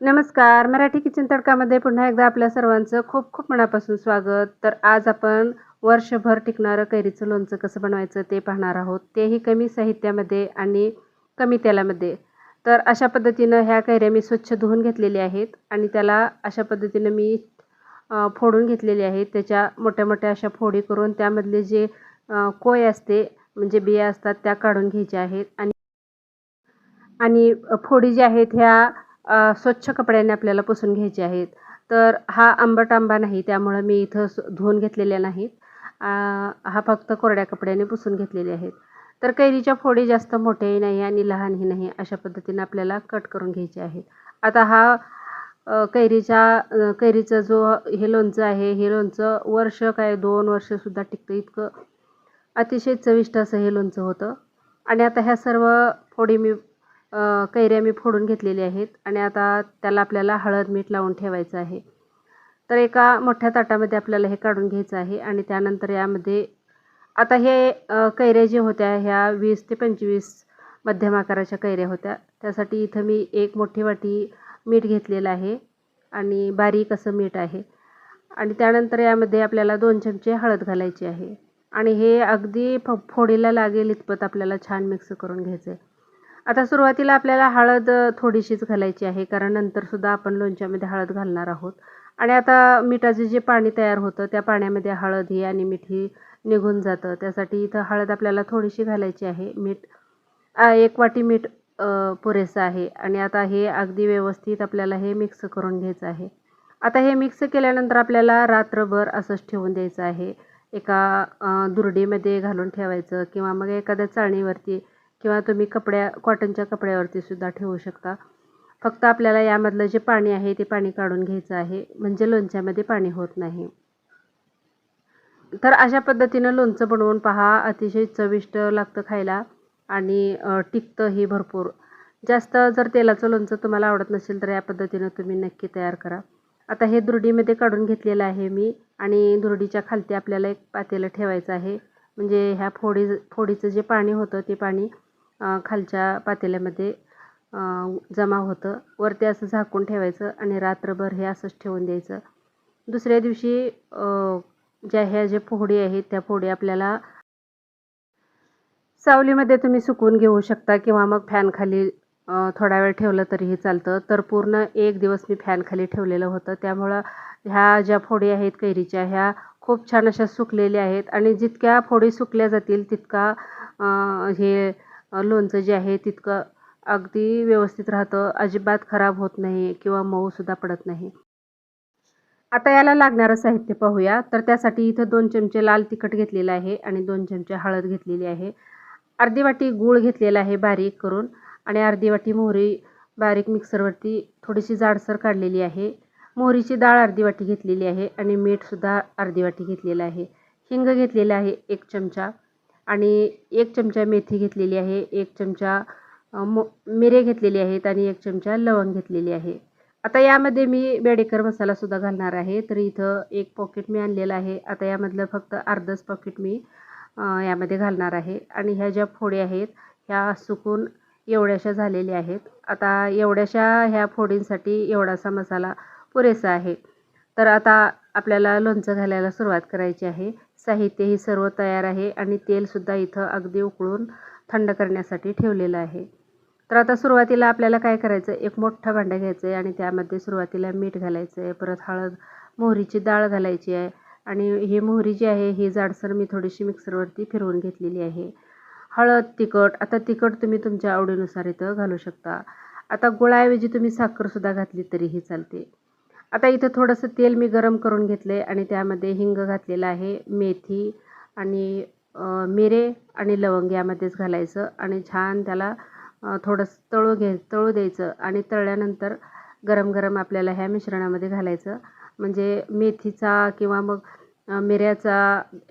नमस्कार. मराठी किचन तडकामध्ये पुन्हा एकदा आपल्या सर्वांचं खूप खूप मनापासून स्वागत. तर आज आपण वर्षभर टिकणारं कैरीचं लोणचं कसं बनवायचं ते पाहणार आहोत. तेही कमी साहित्यामध्ये आणि कमी तेलामध्ये. तर अशा पद्धतीनं ह्या कैऱ्या मी स्वच्छ धुवून घेतलेल्या आहेत आणि त्याला अशा पद्धतीनं मी फोडून घेतलेली आहेत. त्याच्या मोठ्या मोठ्या अशा फोडी करून त्यामधले जे कोय असते म्हणजे बिया असतात त्या काढून घ्यायच्या आहेत. आणि आणि फोडी ज्या आहेत ह्या स्वच्छ कपड्याने आपल्याला पुसून घ्यायचे आहेत. तर हा आंबट आंबा नाही त्यामुळं मी इथं धुवून घेतलेल्या नाहीत. हा फक्त कोरड्या कपड्याने पुसून घेतलेले आहेत. तर कैरीच्या फोडी जास्त मोठ्याही नाही आणि लहानही नाही अशा पद्धतीने आपल्याला कट करून घ्यायचे आहेत. आता हा कैरीच्या कैरीचा कैरीचं जो हे लोणचं आहे हे लोणचं वर्ष काय दोन वर्षसुद्धा टिकतं इतकं. अतिशय चविष्ट असं हे लोणचं होतं. आणि आता ह्या सर्व फोडी मी कैऱ्या मी फोडून घेतलेल्या आहेत आणि आता त्याला आपल्याला हळद मीठ लावून ठेवायचं आहे. तर एका मोठ्या ताटामध्ये आपल्याला हे काढून घ्यायचं आहे आणि त्यानंतर यामध्ये आता हे कैऱ्या जे होत्या ह्या वीस ते पंचवीस मध्यम आकाराच्या कैऱ्या होत्या. त्यासाठी इथं मी एक मोठी वाटी मीठ घेतलेलं आहे आणि बारीक असं मीठ आहे. आणि त्यानंतर यामध्ये आपल्याला दोन चमचे हळद घालायची आहे. आणि हे अगदी फ फोडीला लागेल इतपत आपल्याला छान मिक्स करून घ्यायचं आहे आता सुरुवातीला आपल्याला हळद थोडीशीच घालायची आहे. कारण नंतरसुद्धा आपण लोणच्यामध्ये हळद घालणार आहोत. आणि आता मिठाचे जे पाणी तयार होतं त्या पाण्यामध्ये हळद ही आणि मीठ ही निघून जातं. त्यासाठी इथं हळद आपल्याला थोडीशी घालायची आहे. मीठ एक वाटी मीठ पुरेसं आहे. आणि आता हे अगदी व्यवस्थित आपल्याला हे मिक्स करून घ्यायचं आहे. आता हे मिक्स केल्यानंतर आपल्याला रात्रभर असंच ठेवून द्यायचं आहे. एका अ, दुरडीमध्ये घालून ठेवायचं किंवा मग एखाद्या चाळणीवरती किंवा तुम्ही कपड्या कॉटनच्या कपड्यावरती सुद्धा ठेवू शकता. फक्त आपल्याला यामधलं जे पाणी आहे ते पाणी काढून घ्यायचं आहे. म्हणजे लोणच्यामध्ये पाणी होत नाही. तर अशा पद्धतीनं लोणचं बनवून पहा. अतिशय चविष्ट लागतं खायला आणि टिकतंही भरपूर. जास्त जर तेलाचं लोणचं तुम्हाला आवडत नसेल तर या पद्धतीनं तुम्ही नक्की तयार करा. आता हे दुरडीमध्ये काढून घेतलेलं आहे मी आणि दुरडीच्या खालती आपल्याला एक पातेलं ठेवायचं आहे. म्हणजे ह्या फोडी फोडीचं जे पाणी होतं ते पाणी खालच्या पातेल्यामध्ये जमा होतं. वरती असं झाकून ठेवायचं आणि रात्रभर हे असंच ठेवून द्यायचं. दुसऱ्या दिवशी ज्या ह्या ज्या फोडी आहेत त्या फोडी आपल्याला सावलीमध्ये तुम्ही सुकून घेऊ शकता किंवा मग फॅनखाली थोडा वेळ ठेवलं तरीही चालतं. तर पूर्ण एक दिवस मी फॅनखाली ठेवलेलं होतं. त्यामुळं ह्या ज्या फोडी आहेत कैरीच्या ह्या खूप छान अशा सुकलेल्या आहेत. आणि जितक्या फोडी सुकल्या जातील तितका हे लोणचं जे आहे तितकं अगदी व्यवस्थित राहतं. अजिबात खराब होत नाही किंवा मऊसुद्धा पडत नाही. आता याला लागणारं साहित्य पाहूया. तर त्यासाठी इथं दोन चमचे लाल तिखट घेतलेलं आहे आणि दोन चमचे हळद घेतलेली आहे. अर्धी वाटी गूळ घेतलेला आहे बारीक करून आणि अर्धी वाटी मोहरी बारीक मिक्सरवरती थोडीशी जाडसर काढलेली आहे. मोहरीची डाळ अर्धी वाटी घेतलेली आहे आणि मीठसुद्धा अर्धी वाटी घेतलेलं आहे. हिंग घेतलेलं आहे एक चमचा. आणि एक चमचा मेथी घेतलेली आहे एक चमचा मो मिरे घेतलेले आहेत आणि एक चमचा लवंग घेतलेली आहे. आता यामध्ये मी बेडेकर मसालासुद्धा घालणार आहे तर इथं एक पॉकेट मी आणलेलं आहे. आता यामधलं फक्त अर्धच पॉकेट मी यामध्ये घालणार आहे. आणि ह्या ज्या फोडी आहेत ह्या सुकून एवढ्याशा झालेल्या आहेत. आता एवढ्याशा ह्या फोडींसाठी एवढासा मसाला पुरेसा आहे. तर आता आपल्याला लोणचं घालायला सुरुवात करायची आहे. साहित्य ही सर्व तयार आहे आणि तेलसुद्धा इथं अगदी उकळून थंड करण्यासाठी ठेवलेलं आहे. तर आता सुरुवातीला आपल्याला काय करायचं? एक मोठं भांडं घ्यायचं आहे आणि त्यामध्ये सुरुवातीला मीठ घालायचं आहे परत हळद मोहरीची डाळ घालायची आहे आणि ही मोहरी जी आहे ही जाडसर मी थोडीशी मिक्सरवरती फिरवून घेतलेली आहे. हळद तिखट आता तिखट तुम्ही तुमच्या आवडीनुसार इथं घालू शकता. आता गुळाऐवजी तुम्ही साखरसुद्धा घातली तरीही चालते. आता इथं थोडंसं तेल मी गरम करून घेतलं आहे आणि त्यामध्ये हिंग घातलेलं आहे मेथी आणि मिरे आणि लवंग यामध्येच घालायचं आणि छान त्याला थोडंसं तळू घे तळू द्यायचं आणि तळल्यानंतर गरम गरम आपल्याला ह्या मिश्रणामध्ये घालायचं. म्हणजे मेथीचा किंवा मग मिऱ्याचा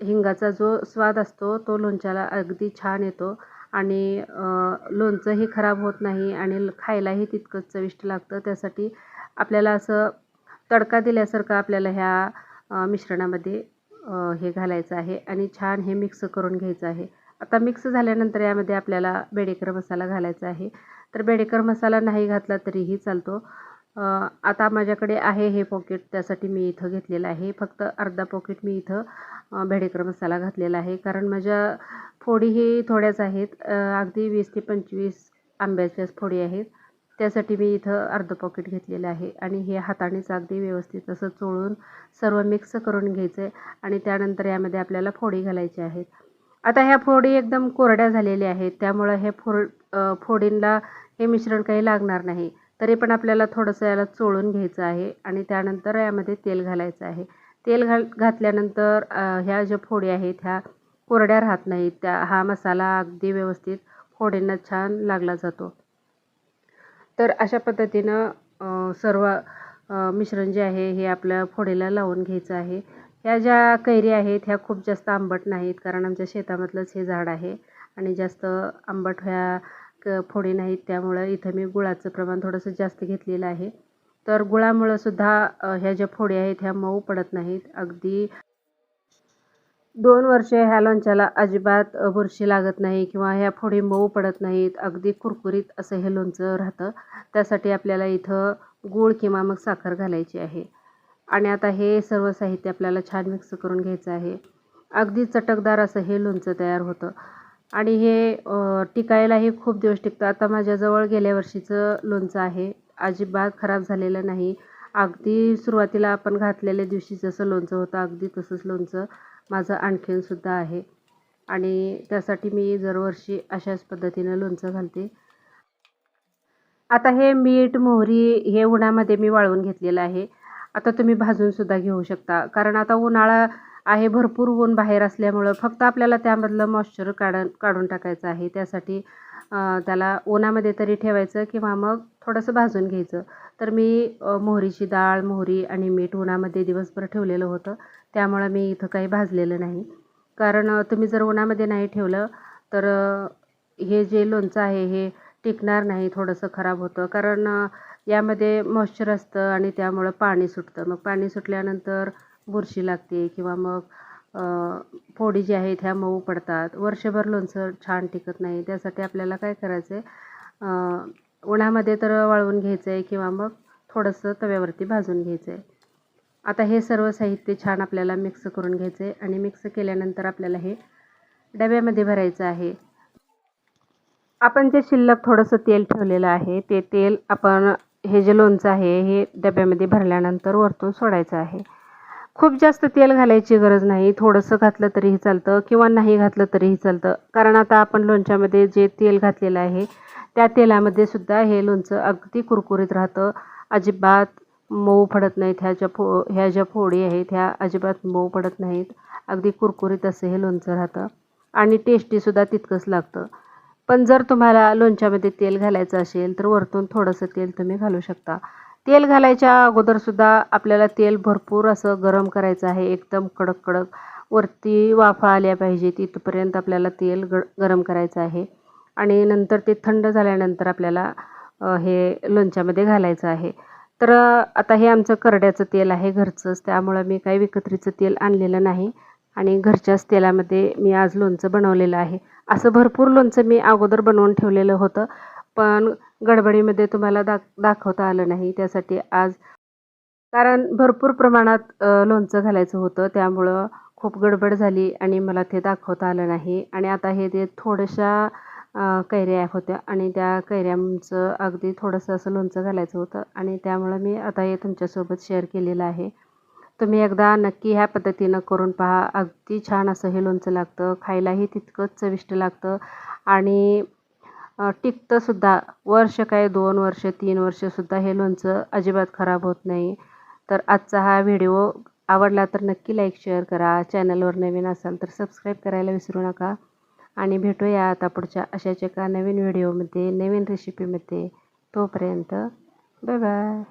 हिंगाचा जो स्वाद असतो तो लोणच्याला अगदी छान येतो आणि लोणचंही खराब होत नाही आणि ल- खायलाही तितकंच चविष्ट लागतं. त्यासाठी आपल्याला असं तडका दिल्यासारखं आपल्याला ह्या मिश्रणामध्ये हे घालायचं आहे आणि छान हे मिक्स करून घ्यायचं आहे. आता मिक्स झाल्यानंतर यामध्ये आपल्याला बेडेकर मसाला घालायचा आहे. तर बेडेकर मसाला नाही घातला तरीही चालतो. आता माझ्याकडे आहे हे पॉकेट त्यासाठी मी इथं घेतलेलं आहे. फक्त अर्धा पॉकेट मी इथं भेडेकर मसाला घातलेला आहे. कारण माझ्या फोडी ही थोड्याच आहेत. अगदी वीस ते पंचवीस आंब्याच्याच फोडी आहेत. त्यासाठी मी इथं अर्धं पॉकेट घेतलेलं आहे. आणि हे हातानेच अगदी व्यवस्थित असं चोळून सर्व मिक्स करून घ्यायचं आहे आणि त्यानंतर यामध्ये आपल्याला फोडी घालायची आहेत आता ह्या फोडी एकदम कोरड्या झालेल्या आहेत. त्यामुळं हे फोड फोडींला फोडींना हे मिश्रण काही लागणार नाही. तरी पण आपल्याला थोडंसं याला चोळून घ्यायचं आहे. आणि त्यानंतर यामध्ये तेल घालायचं आहे. तेल घाल घातल्यानंतर ह्या ज्या फोडी आहेत ह्या कोरड्या राहत नाहीत. त्या हा मसाला अगदी व्यवस्थित फोडींना छान लागला जातो. तर अशा पद्धतीनं सर्व मिश्रण जे आहे हे आपल्या फोडीला लावून घ्यायचं आहे. ह्या ज्या कैरी आहेत ह्या खूप जास्त आंबट नाहीत कारण आमच्या शेतामधलंच हे झाड आहे. आणि जास्त आंबट ह्या क फोडी नाहीत त्यामुळं इथं मी गुळाचं प्रमाण थोडंसं जास्त घेतलेलं आहे. तर गुळामुळं सुद्धा ह्या ज्या फोडी आहेत ह्या मऊ पडत नाहीत. अगदी दोन वर्ष ह्या लोणच्याला अजिबात बुरशी लागत नाही किंवा ह्या फोडी मऊ पडत नाहीत. अगदी कुरकुरीत असं हे लोणचं राहतं. त्यासाठी आपल्याला इथं गूळ किंवा मग साखर घालायची आहे. आणि आता हे सर्व साहित्य आपल्याला छान मिक्स करून घ्यायचं आहे. अगदी चटकदार असं हे लोणचं तयार होतं. आणि हे टिकायलाही खूप दिवस टिकतं. आता माझ्याजवळ गेल्या वर्षीचं लोणचं आहे. अजिबात खराब झालेलं नाही. अगदी सुरुवातीला आपण घातलेल्या दिवशी जसं लोणचं होतं अगदी तसंच लोणचं. माझं आणखीनसुद्धा आहे. आणि त्यासाठी मी दरवर्षी अशाच पद्धतीनं लोणचं घालते. आता हे मीठ मोहरी हे उन्हामध्ये मी वाळवून घेतलेलं आहे. आता तुम्ही भाजूनसुद्धा घेऊ शकता. कारण आता उन्हाळा आहे भरपूर ऊन बाहेर असल्यामुळं फक्त आपल्याला त्यामधलं मॉइश्चर काढ काढून टाकायचं आहे. त्यासाठी त्याला उन्हामध्ये तरी ठेवायचं किंवा मग थोडंसं भाजून घ्यायचं. तर मी मोहरीची डाळ मोहरी आणि मीठ उन्हामध्ये दिवसभर ठेवलेलं होतं. त्यामुळं मी इथं काही भाजलेलं नाही. कारण तुम्ही जर उन्हामध्ये नाही ठेवलं तर हे जे लोणचं आहे हे टिकणार नाही थोडंसं खराब होतं. कारण यामध्ये मॉइश्चर असतं आणि त्यामुळं पाणी सुटतं. मग पाणी सुटल्यानंतर बुरशी लागते किंवा मग फोडी जी आहेत ह्या मऊ पडतात. वर्षभर लोणचं छान टिकत नाही. त्यासाठी आपल्याला काय करायचं आहे उन्हामध्ये तर वाळवून घ्यायचं आहे किंवा मग थोडंसं तव्यावरती भाजून घ्यायचं आहे आता हे सर्व साहित्य छान आपल्याला मिक्स करून घ्यायचं आहे आणि मिक्स केल्यानंतर आपल्याला हे डब्यामध्ये भरायचं आहे. आपण जे शिल्लक थोडंसं तेल ठेवलेलं आहे ते तेल आपण हे जे लोणचं आहे हे डब्यामध्ये भरल्यानंतर वरतून सोडायचं आहे. खूप जास्त तेल घालायची गरज नाही थोडंसं घातलं तरीही चालतं किंवा नाही घातलं तरीही चालतं. कारण आता आपण लोणच्यामध्ये जे तेल घातलेलं आहे त्या तेलामध्ये सुद्धा हे लोणचं अगदी कुरकुरीत राहतं. अजिबात मऊ पडत नाहीत ह्या ज्या फो ह्या ज्या फोडी आहेत ह्या अजिबात मऊ पडत नाहीत. अगदी कुरकुरीत असं हे लोणचं राहतं. आणि टेस्टीसुद्धा तितकंच लागतं. पण जर तुम्हाला लोणच्यामध्ये तेल घालायचं असेल तर वरतून थोडंसं तेल तुम्ही घालू शकता. तेल घालायच्या अगोदरसुद्धा आपल्याला तेल भरपूर असं गरम करायचं आहे. एकदम कडक कडक वरती वाफा आल्या पाहिजे तिथपर्यंत आपल्याला तेल ग गरम करायचं आहे. आणि नंतर ते थंड झाल्यानंतर आपल्याला हे लोणच्यामध्ये घालायचं आहे. तर आता हे आमचं करड्याचं तेल आहे घरचंच त्यामुळं मी काही विकत्रीचं तेल आणलेलं नाही. आणि घरच्याच तेलामध्ये मी आज लोणचं बनवलेलं आहे. असं भरपूर लोणचं मी अगोदर बनवून ठेवलेलं होतं. पण गडबडीमध्ये तुम्हाला दाख दाखवता आलं नाही. त्यासाठी आज कारण भरपूर प्रमाणात लोणचं घालायचं होतं. त्यामुळं खूप गडबड झाली आणि मला ते दाखवता आलं नाही. आणि आता हे ते थोड्याशा कैऱ्या होत्या आणि त्या कैऱ्यांचं अगदी थोडंसं असं लोणचं घालायचं होतं आणि त्यामुळं मी आता हे तुमच्यासोबत शेअर केलेलं आहे. तुम्ही एकदा नक्की ह्या पद्धतीनं करून पहा. अगदी छान असं हे लोणचं लागतं. खायलाही तितकंच चविष्ट लागतं. आणि टिकतंसुद्धा वर्ष काय दोन वर्ष तीन वर्षसुद्धा हे लोणचं अजिबात खराब होत नाही. तर आजचा हा व्हिडिओ आवडला तर नक्की लाईक शेअर करा. चॅनलवर नवीन असाल तर सबस्क्राईब करायला विसरू नका. आणि भेटूया आता पुढच्या अशाच एका नवीन व्हिडिओमध्ये नवीन रेसिपीमध्ये तोपर्यंत बाय बाय